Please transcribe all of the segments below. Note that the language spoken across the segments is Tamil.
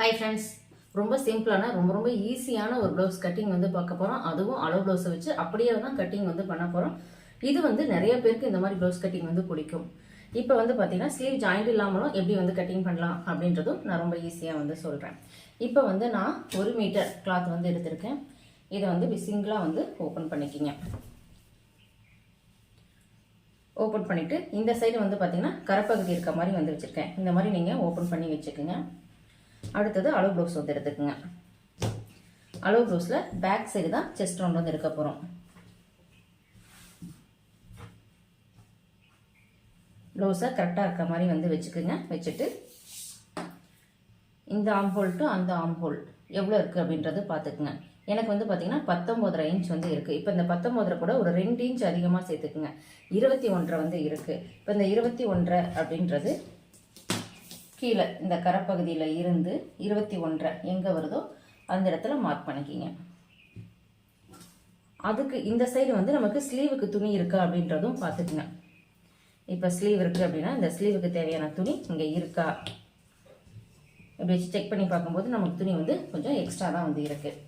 ஹாய் ஃப்ரெண்ட்ஸ் ரொம்ப சிம்பிளான ரொம்ப ரொம்ப ஈஸியான ஒரு ப்ளவுஸ் கட்டிங் வந்து பார்க்க போகிறோம் அதுவும் அளவு ப்ளவுஸை வச்சு அப்படியே தான் கட்டிங் வந்து பண்ண போகிறோம் இது வந்து நிறைய பேருக்கு இந்த மாதிரி ப்ளவுஸ் கட்டிங் வந்து பிடிக்கும். இப்போ வந்து பார்த்தீங்கன்னா ஸ்லீவ் ஜாயிண்ட் இல்லாமலும் எப்படி வந்து கட்டிங் பண்ணலாம் அப்படின்றதும் நான் ரொம்ப ஈஸியாக வந்து சொல்கிறேன் இப்போ வந்து நான் ஒரு மீட்டர் கிளாத் வந்து எடுத்திருக்கேன். இதை வந்து சிங்கிளாக வந்து ஓப்பன் பண்ணிக்கிங்க. ஓப்பன் பண்ணிவிட்டு இந்த சைடு வந்து பார்த்தீங்கன்னா கரப்பகுதி இருக்க மாதிரி வந்து வச்சுருக்கேன். இந்த மாதிரி நீங்கள் ஓப்பன் பண்ணி வச்சுக்கோங்க. அடுத்தது அளவு ப்ளவுஸ் வந்து எடுத்துக்கோங்க. அளவு ப்ளவுஸில் பேக் சைடு தான் செஸ்ட் ரவுண்ட் வந்து எடுக்க போகிறோம் ப்ளவுஸை கரெக்டாக இருக்க மாதிரி வந்து வச்சுக்கோங்க. வச்சுட்டு இந்த ஆம்ஹோல் டு அந்த ஆம்ஹோல் எவ்வளோ இருக்குது அப்படின்றது பார்த்துக்குங்க. எனக்கு வந்து பார்த்தீங்கன்னா பத்தொம்போதரை இன்ச் வந்து இருக்குது இப்போ இந்த பத்தொம்போதரை கூட ஒரு ரெண்டு இன்ச் அதிகமாக சேர்த்துக்குங்க. இருபத்தி ஒன்றரை வந்து இருக்குது இப்போ இந்த இருபத்தி ஒன்றரை அப்படின்றது கீழே இந்த கரப்பகுதியில் இருந்து இருபத்தி ஒன்றை எங்கே வருதோ அந்த இடத்துல மார்க் பண்ணிக்கிங்க. அதுக்கு இந்த சைடு வந்து நமக்கு ஸ்லீவுக்கு துணி இருக்கா அப்படின்றதும் பார்த்துக்குங்க. இப்போ ஸ்லீவ் இருக்குது அப்படின்னா இந்த ஸ்லீவுக்கு தேவையான துணி இங்கே இருக்கா? இப்படி வச்சு செக் பண்ணி பார்க்கும்போது நமக்கு துணி வந்து கொஞ்சம் எக்ஸ்ட்ரா தான் வந்து இருக்குது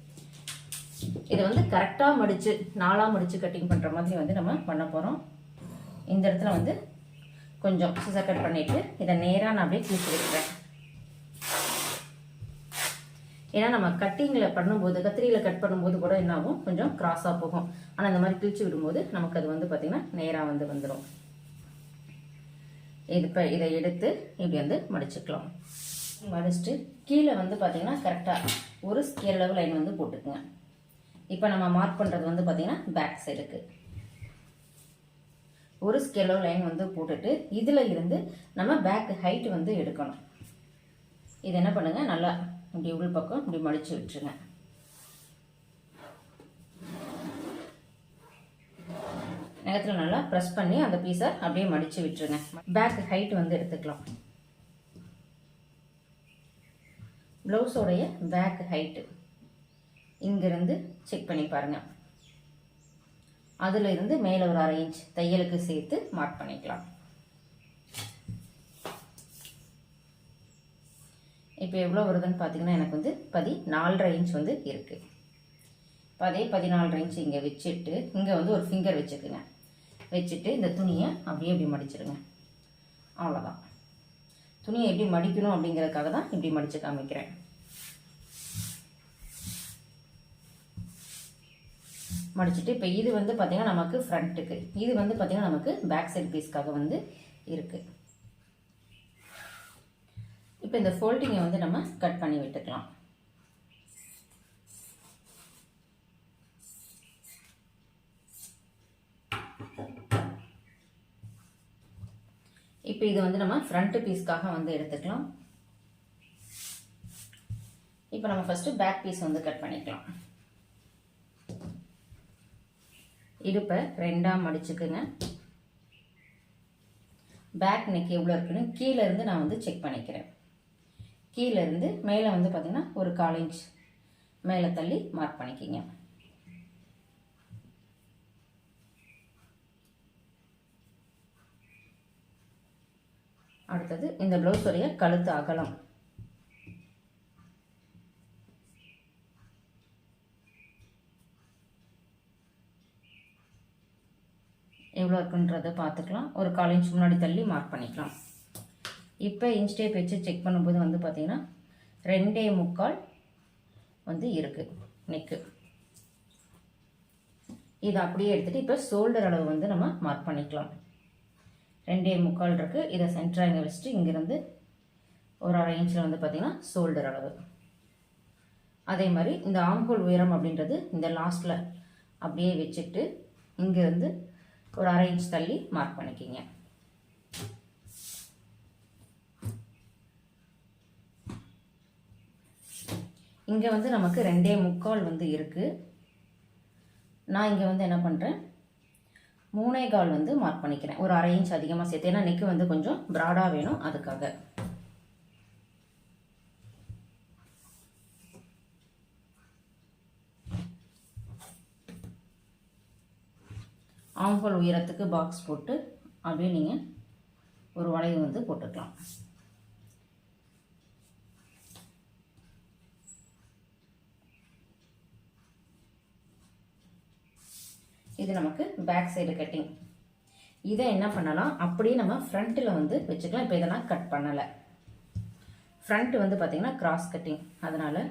இதை வந்து கரெக்டாக மடித்து நாலாக மடித்து கட்டிங் பண்ணுற மாதிரி வந்து நம்ம பண்ண போகிறோம் இந்த இடத்துல வந்து கொஞ்சம் சிசர் கட் பண்ணிவிட்டு இதை நேராக நான் அப்படியே கிழிச்சு விட்டுறேன். ஏன்னா நம்ம கட்டிங்கில் பண்ணும்போது கத்திரியில் கட் பண்ணும்போது கூட என்ன ஆகும்? கொஞ்சம் கிராஸாக போகும். ஆனால் இந்த மாதிரி கிழிச்சு விடும்போது நமக்கு அது வந்து பார்த்திங்கன்னா நேராக வந்து வந்துடும் இது இப்போ இதை எடுத்து இப்படி வந்து மடிச்சுக்கலாம். மடிச்சுட்டு கீழே வந்து பார்த்திங்கன்னா கரெக்டாக ஒரு ஸ்கேல் அளவு லைன் வந்து போட்டுக்குங்க. இப்போ நம்ம மார்க் பண்ணுறது வந்து பார்த்திங்கன்னா பேக் சைடுக்கு ஒரு ஸ்கெலோ லைன் வந்து போட்டுட்டு இதில் இருந்து நம்ம பேக் ஹைட் வந்து எடுக்கணும். இது என்ன பண்ணுங்கள் நல்லா இப்படி உள் பக்கம் இப்படி மடித்து விட்டுருங்க. நேரத்தில் நல்லா ப்ரெஸ் பண்ணி அந்த பீஸை அப்படியே மடித்து விட்டுருங்க. பேக் ஹைட் வந்து எடுத்துக்கலாம். ப்ளவுஸோடைய பேக் ஹைட்டு இங்கிருந்து செக் பண்ணி பாருங்கள் அதில் இருந்து மேலே ஒரு அரை இன்ச் தையலுக்கு சேர்த்து மார்க் பண்ணிக்கலாம். இப்போ எவ்வளோ வருதுன்னு பார்த்தீங்கன்னா எனக்கு வந்து பதி நாலரை இன்ச் வந்து இருக்குது இப்போ அதே பதினாலரை இன்ச் இங்கே வச்சுட்டு இங்கே வந்து ஒரு ஃபிங்கர் வச்சுக்குங்க. வச்சுட்டு இந்த துணியை அப்படியே இப்படி மடிச்சிடுங்க அவ்வளோதான் துணியை எப்படி மடிக்கணும் அப்படிங்கிறதுக்காக தான் இப்படி மடித்து காமிக்கிறேன். மடிச்சுட்டு இப்போ இது வந்து பார்த்திங்கன்னா நமக்கு ஃப்ரண்ட்டுக்கு இது வந்து பார்த்திங்கன்னா நமக்கு பேக் சைட் பீஸ்க்காக வந்து இருக்குது இப்போ இந்த ஃபோல்டிங்கை வந்து நம்ம கட் பண்ணி விட்டுக்கலாம். இப்போ இது வந்து நம்ம ஃப்ரண்ட் பீஸ்க்காக வந்து எடுத்துக்கலாம். இப்போ நம்ம ஃபஸ்ட்டு பேக் பீஸ் வந்து கட் பண்ணிக்கலாம். இடுப்பை ரெண்டாக மடிச்சுக்குங்க. பேக் நெக் எவ்வளோ இருக்குன்னு கீழேருந்து நான் வந்து செக் பண்ணிக்கிறேன். கீழேருந்து மேலே வந்து பார்த்திங்கன்னா ஒரு கால் இன்ச் மேலே தள்ளி மார்க் பண்ணிக்கிங்க. அடுத்தது இந்த ப்ளவுஸுடைய கழுத்து அகலம். எவ்வளோ இருக்குன்றதை பார்த்துக்கலாம். ஒரு கால் இன்ச் முன்னாடி தள்ளி மார்க் பண்ணிக்கலாம். இப்போ இன்ச் டேப் வச்சு செக் பண்ணும்போது வந்து பார்த்திங்கன்னா ரெண்டே முக்கால் வந்து இருக்குது நெக்கு இதை அப்படியே எடுத்துகிட்டு இப்போ ஷோல்டர் அளவு வந்து நம்ம மார்க் பண்ணிக்கலாம். ரெண்டே முக்கால் இருக்குது இதை சென்டராக இங்கே வச்சுட்டு இங்கேருந்து ஒரு அரை இன்ச்சில் வந்து பார்த்திங்கன்னா ஷோல்டர் அளவு. அதே மாதிரி இந்த ஆம்ஹோல் உயரம் அப்படின்றது இந்த லாஸ்ட்டில் அப்படியே வச்சுட்டு இங்கேருந்து ஒரு அரை இன்ச் தள்ளி மார்க் பண்ணிக்கிங்க. இங்கே வந்து நமக்கு ரெண்டே முக்கால் வந்து இருக்குது நான் இங்கே வந்து என்ன பண்ணுறேன் மூணே கால் வந்து மார்க் பண்ணிக்கிறேன். ஒரு அரை இன்ச் அதிகமாக சேர்த்து. ஏன்னா நெக்கு வந்து கொஞ்சம் ப்ராடாக வேணும் அதுக்காக. ஆம்பல் உயரத்துக்கு பாக்ஸ் போட்டு அப்படியே நீங்கள் ஒரு வளைவு வந்து போட்டுக்கலாம். இது நமக்கு பேக் சைடு கட்டிங் இதை என்ன பண்ணலாம்? அப்படியே நம்ம ஃப்ரண்ட்டில் வந்து வச்சுக்கலாம். இப்போ இதெல்லாம் கட் பண்ணலை. ஃப்ரண்ட் வந்து பார்த்திங்கன்னா கிராஸ் கட்டிங் அதனால்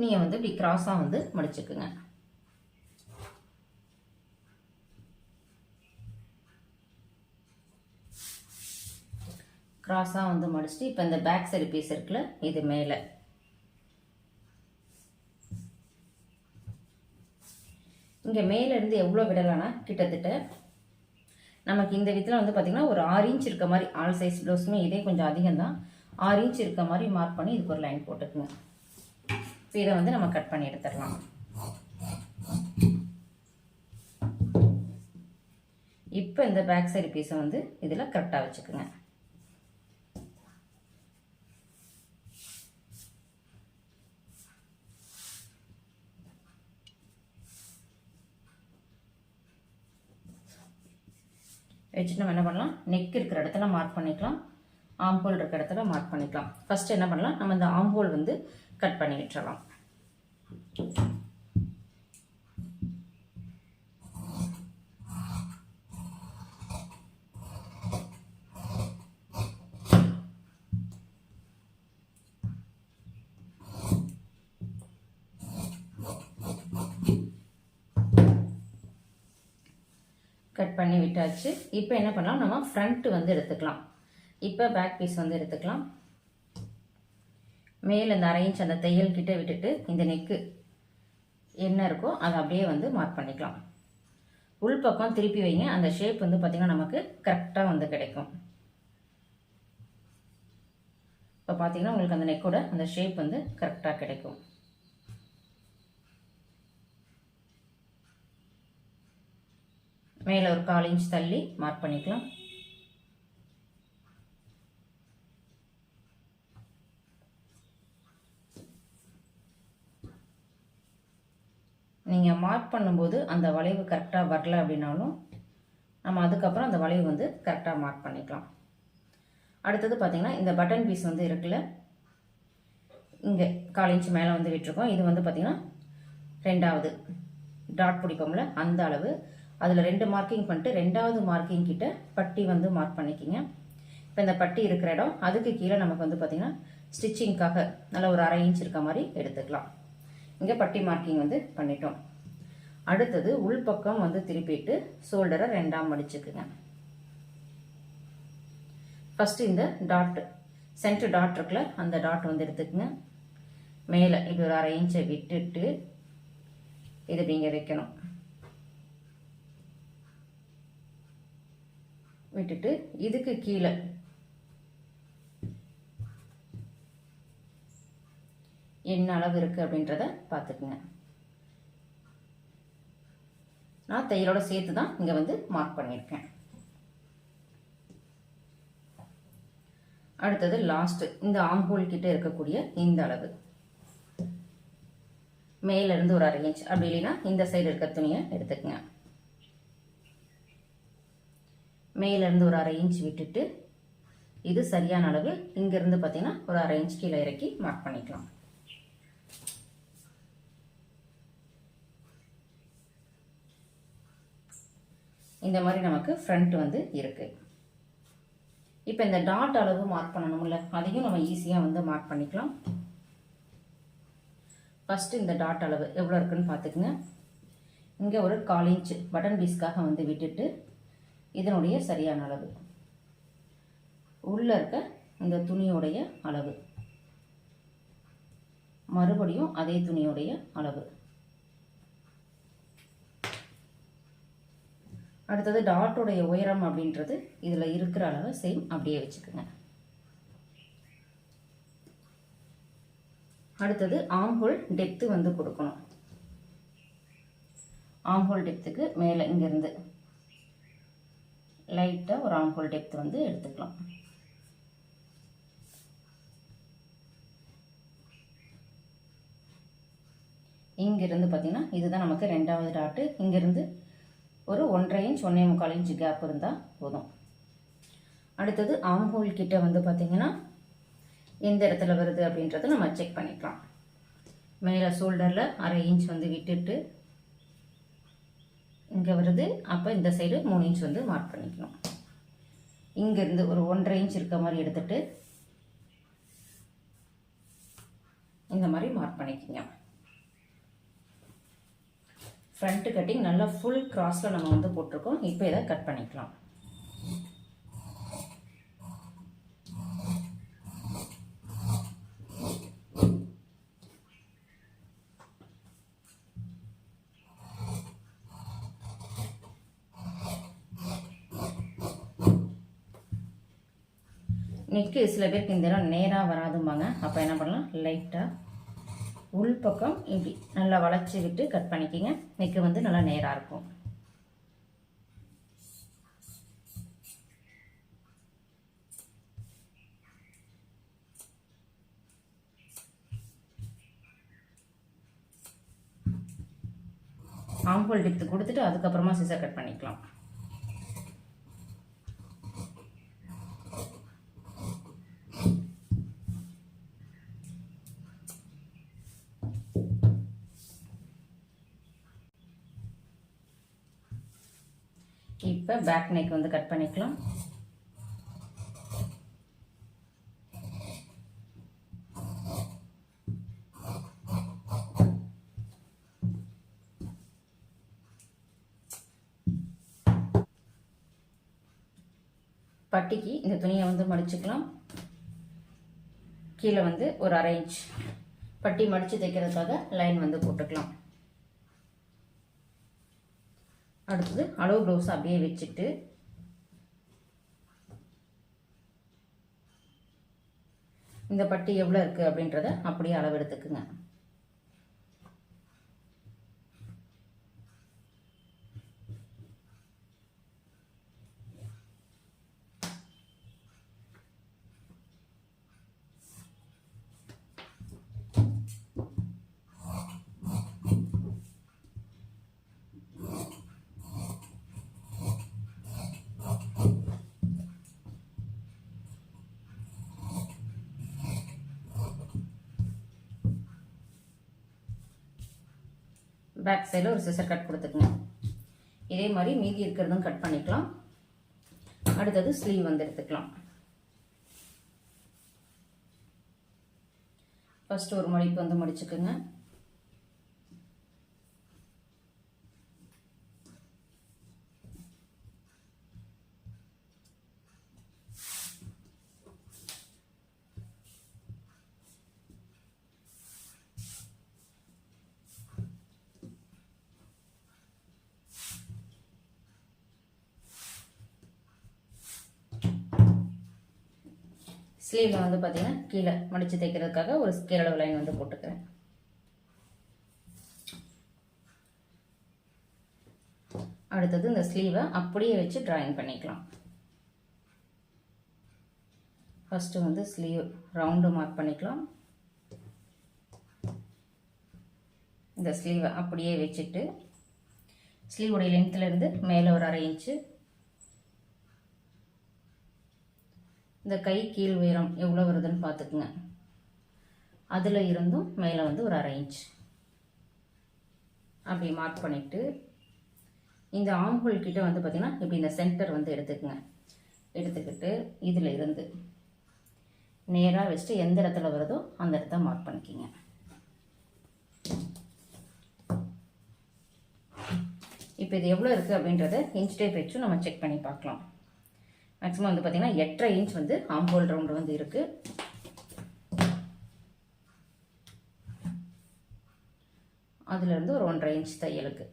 நீங்கள் வந்து இப்படி கிராஸாக வந்து மடிச்சுக்குங்க. கிராஸாக வந்து மடிச்சுட்டு இப்போ இந்த பேக் சைடு பீஸ் இருக்குல்ல இது மேலே. இங்கே மேலேருந்து எவ்வளோ விடலாம்னா கிட்டத்தட்ட நமக்கு இந்த விதத்தில் வந்து பார்த்திங்கன்னா ஒரு ஆறு இன்ச் இருக்க மாதிரி ஆல் சைஸ் ப்ளவுஸுமே இதே கொஞ்சம் அதிகம் தான் ஆறு இன்ச் இருக்க மாதிரி மார்க் பண்ணி இதுக்கு ஒரு லைன் போட்டுக்குங்க. இப்போ இதை வந்து நம்ம கட் பண்ணி எடுத்துடலாம். இப்போ இந்த பேக் சைடு பீஸை வந்து இதில் கரெக்டாக வச்சுக்குங்க. வச்சுட்டு நம்ம என்ன பண்ணலாம்? நெக் இருக்கிற இடத்துல மார்க் பண்ணிக்கலாம். ஆம்போல் இருக்கிற இடத்துல மார்க் பண்ணிக்கலாம். ஃபஸ்ட்டு என்ன பண்ணலாம்? நம்ம இந்த ஆம்போல் வந்து கட் பண்ணி விட்டுறலாம். கட் பண்ணி விட்டாச்சு. இப்போ என்ன பண்ணலாம்? நம்ம ஃப்ரண்ட்டு வந்து எடுத்துக்கலாம். இப்போ பேக் பீஸ் வந்து எடுத்துக்கலாம். மேலே இந்த அரை இன்ச் அந்த தையல் கிட்ட விட்டுட்டு இந்த நெக்கு என்ன இருக்கோ அதை அப்படியே வந்து மார்க் பண்ணிக்கலாம். உள்பக்கம் திருப்பி வைங்க. அந்த ஷேப் வந்து பார்த்திங்கன்னா நமக்கு கரெக்டாக வந்து கிடைக்கும். இப்போ பார்த்தீங்கன்னா உங்களுக்கு அந்த நெக்கோட அந்த ஷேப் வந்து கரெக்டாக கிடைக்கும். மேலே ஒரு கால் இன்ச் தள்ளி மார்க் பண்ணிக்கலாம். நீங்கள் மார்க் பண்ணும்போது அந்த வளைவு கரெக்டாக வரல அப்படின்னாலும் நம்ம அதுக்கப்புறம் அந்த வளைவு வந்து கரெக்டாக மார்க் பண்ணிக்கலாம். அடுத்தது பார்த்திங்கன்னா இந்த பட்டன் பீஸ் வந்து இருக்குல்ல இங்கே கால் இன்ச் மேலே வந்து விட்டுருக்கோம். இது வந்து பார்த்திங்கன்னா ரெண்டாவது டாட் பிடிப்போம்ல அந்த அளவு. அதில் ரெண்டு மார்க்கிங் பண்ணிட்டு ரெண்டாவது மார்க்கிங் கிட்ட பட்டி வந்து மார்க் பண்ணிக்கிங்க. இப்போ இந்த பட்டி இருக்கிற இடம் அதுக்கு கீழே நமக்கு வந்து பார்த்திங்கன்னா ஸ்டிச்சிங்க்காக நல்ல ஒரு அரை இன்ச் இருக்க மாதிரி எடுத்துக்கலாம். இங்கே பட்டி மார்க்கிங் வந்து பண்ணிட்டோம். அடுத்தது உள்பக்கம் வந்து திருப்பிட்டு ஷோல்டரை ரெண்டாம் மடிச்சுக்குங்க ஃபஸ்ட்டு இந்த டாட் சென்டர் டாட் இருக்குல்ல அந்த டாட் வந்து எடுத்துக்கங்க. மேலே இப்படி ஒரு அரை இன்ச்சை விட்டுட்டு இது நீங்கள் வைக்கணும். விட்டுட்டு இதுக்கு கீழே என்ன அளவு இருக்குது அப்படின்றத பார்த்துக்குங்க. நான் தையலோட சேர்த்து தான் இங்கே வந்து மார்க் பண்ணியிருக்கேன். அடுத்தது லாஸ்ட்டு இந்த ஆம்போல் கிட்டே இருக்கக்கூடிய இந்த அளவு. மேலேருந்து ஒரு அரை இன்ச் அப்படி இல்லைன்னா இந்த சைடு இருக்க துணியை எடுத்துக்கங்க. மேலேருந்து ஒரு அரை இன்ச் விட்டுட்டு இது சரியான அளவு இங்கேருந்து பார்த்தீங்கன்னா ஒரு அரை இன்ச் கீழே இறக்கி மார்க் பண்ணிக்கலாம். இந்த மாதிரி நமக்கு ஃப்ரண்ட் வந்து இருக்கு. இப்போ இந்த டாட் அளவு மார்க் பண்ணணும்ல அதையும் நம்ம ஈஸியாக வந்து மார்க் பண்ணிக்கலாம். ஃபஸ்ட்டு இந்த டாட் அளவு எவ்வளோ இருக்குன்னு பார்த்துக்குங்க. இங்கே ஒரு கால் இன்ச்சு பட்டன் பீஸ்க்காக வந்து விட்டுட்டு இதனுடைய சரியான அளவு. உள்ளே இருக்க இந்த துணியோடைய அளவு. மறுபடியும் அதே துணியோடைய அளவு. அடுத்தது டாட்டோடைய உயரம் அப்படின்றது இதில் இருக்கிற அளவை சேம் அப்படியே வச்சுக்கோங்க. அடுத்தது ஆம்ஹோல் டெப்த்து வந்து கொடுக்கணும். ஆம்ஹோல் டெப்த்துக்கு மேலே இங்கேருந்து லைட்டாக ஒரு ஆம்ஹோல் டெப்த் வந்து எடுத்துக்கலாம். இங்கிருந்து பார்த்தீங்கன்னா இதுதான் நமக்கு ரெண்டாவது டாட்டு இங்கிருந்து ஒரு ஒன்றரை இன்ச் ஒன்றே முக்கால் இன்ச் கேப் இருந்தால் போதும். அடுத்தது ஆம்ஹோல் கிட்ட வந்து பார்த்தீங்கன்னா எந்த இடத்துல வருது அப்படின்றத நம்ம செக் பண்ணிக்கலாம். மேலே ஷோல்டரில் அரை இன்ச் வந்து விட்டுட்டு இங்கே வருது அப்போ இந்த சைடு மூணு இன்ச் வந்து மார்க் பண்ணிக்கணும். இங்கேருந்து ஒரு ஒன்றரை இன்ச் இருக்க மாதிரி எடுத்துகிட்டு இந்த மாதிரி மார்க் பண்ணிக்கோங்க. ஃப்ரண்ட்டு கட்டிங் நல்லா ஃபுல் கிராஸில் நம்ம வந்து போட்டிருக்கோம். இப்போ இதை கட் பண்ணிக்கலாம். நெக்கு சில பேருக்கு இந்த இடம் நேராக வராதும்பாங்க. அப்போ என்ன பண்ணலாம்? லைட்டாக உள் பக்கம் இப்படி நல்லா வளைச்சி விட்டு கட் பண்ணிக்கிங்க. நெக்கு வந்து நல்லா நேராக இருக்கும். ஆம்பல் டிப்த்து கொடுத்துட்டு அதுக்கப்புறமா சிசர் கட் பண்ணிக்கலாம். இப்போ பேக் நெக் வந்து கட் பண்ணிக்கலாம். பட்டிக்கு இந்த துணியை வந்து மடிச்சுக்கலாம். கீழே வந்து ஒரு அரை இன்ச் பட்டி மடித்து தைக்கிறதுக்காக லைன் வந்து போட்டுக்கலாம். அடுத்தது அளவு ப்ளவுஸ் அப்படியே வச்சுட்டு இந்த பட்டி எவ்வளோ இருக்குது அப்படின்றத அப்படியே அளவு எடுத்துக்குங்க. பேக் சைடில் ஒரு சிசர் கட் கொடுத்துக்குங்க. இதே மாதிரி மீதி இருக்கிறதும் கட் பண்ணிக்கலாம். அடுத்தது ஸ்லீவ் வந்து எடுத்துக்கலாம். ஃபஸ்ட்டு ஒரு மடிப்பு வந்து முடிச்சுக்குங்க. ஸ்லீவில் வந்து பார்த்திங்கன்னா கீழே மடித்து தைக்கிறதுக்காக ஒரு ஸ்கேல் லைன் வந்து போட்டுக்கிறேன். அடுத்தது இந்த ஸ்லீவை அப்படியே வச்சு ட்ராயிங் பண்ணிக்கலாம். ஃபஸ்ட்டு வந்து ஸ்லீவ் ரவுண்டு மார்க் பண்ணிக்கலாம். இந்த ஸ்லீவை அப்படியே வச்சுட்டு ஸ்லீவோடைய லென்த்துலேருந்து மேலே ஒரு அரை இன்ச்சு இந்த கை கீழ் உயரம் எவ்வளோ வருதுன்னு பார்த்துக்குங்க. அதில் இருந்தும் மேலே வந்து ஒரு அரை இன்ச் அப்படி மார்க் பண்ணிவிட்டு இந்த ஆம்புல் கிட்ட வந்து பார்த்திங்கன்னா இப்படி இந்த சென்டர் வந்து எடுத்துக்கோங்க. எடுத்துக்கிட்டு இதில் இருந்து நேராக வச்சுட்டு எந்த இடத்துல வருதோ அந்த இடத்த மார்க் பண்ணிக்கிங்க. இப்போ இது எவ்வளோ இருக்குது அப்படின்றத இன்ச் டேப் வச்சும் நம்ம செக் பண்ணி பார்க்கலாம். மேக்ஸிமம் வந்து பார்த்திங்கன்னா எட்டரை இன்ச் வந்து ஆம்போல் ரவுண்டு வந்து இருக்குது அதுலேருந்து ஒரு ஒன்றரை இன்ச் தையலுக்கு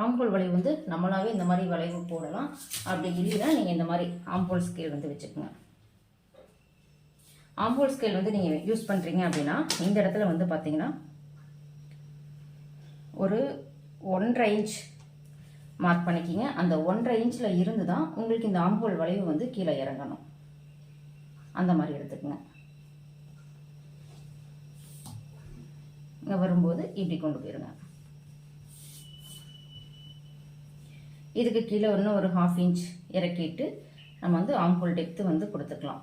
ஆம்போல் வளைவு வந்து நம்மளாவே இந்த மாதிரி வளைவு போடலாம். அப்படி இல்லைன்னா நீங்கள் இந்த மாதிரி ஆம்போல் ஸ்கேல் வந்து வச்சுக்கோங்க. ஆம்போல் ஸ்கேல் வந்து நீங்கள் யூஸ் பண்ணுறீங்க அப்படின்னா இந்த இடத்துல வந்து பார்த்தீங்கன்னா ஒரு ஒன்றரை இன்ச் மார்க் பண்ணிக்கிங்க. அந்த ஒன்றரை இன்ச்சில் இருந்து தான் உங்களுக்கு இந்த ஆம்போல் வளைவு வந்து கீழே இறங்கணும். அந்த மாதிரி எடுத்துக்கோங்க. இங்கே வரும்போது இப்படி கொண்டு போயிருங்க. இதுக்கு கீழே இன்னும் ஒரு ஹாஃப் இன்ச் இறக்கிட்டு நம்ம வந்து ஆம்போல் டெப்த்து வந்து கொடுத்துக்கலாம்.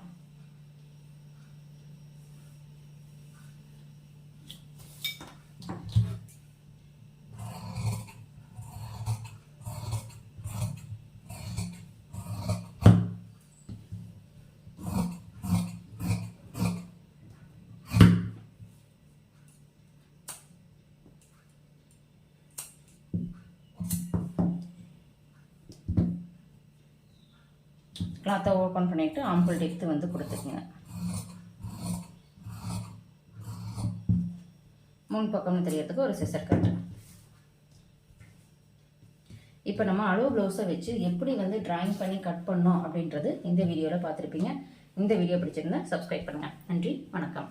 கிளாத்தை ஓப்பன் பண்ணிவிட்டு ஆம்பிள் டெப்த்து வந்து கொடுத்துக்குங்க. முன் பக்கம்னு தெரியறதுக்கு ஒரு சிசர் கட்டு இப்போ நம்ம அளவு ப்ளவுஸை வச்சு எப்படி வந்து ட்ராயிங் பண்ணி கட் பண்ணோம் அப்படின்றது இந்த வீடியோவில் பார்த்துருப்பீங்க. இந்த வீடியோ பிடிச்சிருந்தா சப்ஸ்கிரைப் பண்ணுங்கள் நன்றி வணக்கம்.